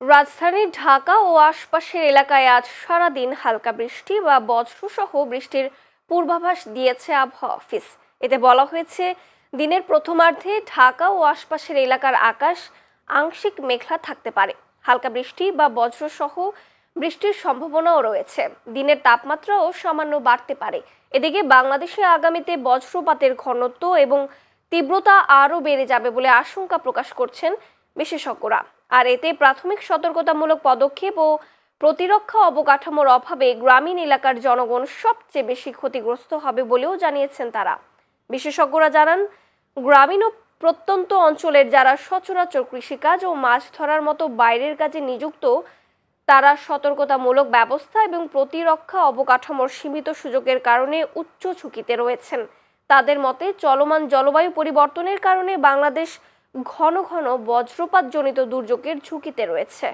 রাজধানী ঢাকা ও আশপাশের এলাকায় আজ সারাদিন হালকা বৃষ্টি বা বজ্রসহ বৃষ্টির পূর্বাভাস দিয়েছে আবহাওয়া অফিস। এতে বলা হয়েছে, দিনের প্রথমার্ধে ঢাকা ও আশপাশের এলাকার আকাশ আংশিক মেঘলা থাকতে পারে। হালকা বৃষ্টি বা বজ্রসহ বৃষ্টির সম্ভাবনাও রয়েছে। দিনের তাপমাত্রাও সামান্য বাড়তে পারে। এদিকে বাংলাদেশে আগামীতে বজ্রপাতের ঘনত্ব এবং তীব্রতা আরও বেড়ে যাবে বলে আশঙ্কা প্রকাশ করছেন বিশেষজ্ঞরা। আর এতে প্রাথমিক সতর্কতামূলক পদক্ষেপ ও প্রতিরক্ষা অবকাঠামোর অভাবে গ্রামীণ এলাকার জনগণ সবচেয়ে বেশি ক্ষতিগ্রস্ত হবে বলেও জানিয়েছেন তারা। বিশেষজ্ঞরা জানান, গ্রামীণ ও প্রত্যন্ত অঞ্চলের যারা সচরাচর কৃষিকাজ ও মাছ ধরার মতো বাইরের কাজে নিযুক্ত, তারা সতর্কতামূলক ব্যবস্থা এবং প্রতিরক্ষা অবকাঠামোর সীমিত সুযোগের কারণে উচ্চ ঝুঁকিতে রয়েছেন। তাদের মতে, চলমান জলবায়ু পরিবর্তনের কারণে বাংলাদেশ ঘন ঘন বজ্রপাতজনিত দুর্যোগের ঝুঁকিতে রয়েছে।